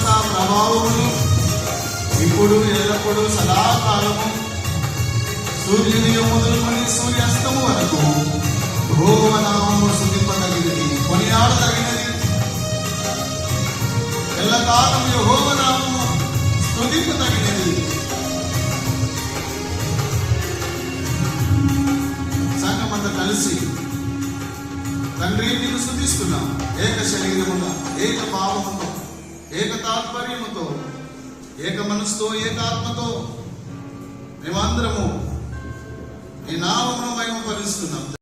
యొక్క ప్రభావము ఇప్పుడు ఎల్లప్పుడూ సదాకాలము. సూర్యోదయం మొదలుకొని సూర్యాస్తము వరకు భూవనామము శుద్ధిపదగినది కొనియాడదగినది. ఎల్లకాలం యహోవనామము స్థుతిపదగినది సంగమంతా కలిసి తండ్రి నేను శుద్ధిస్తున్నాం ఏక శరీరముగా ఏక భావముగా ఏక తాత్పర్యముతో ఏక మనస్సుతో ఏకాత్మతో మేమందరము నీ నామమును మేము మహిమపరుస్తున్నాం.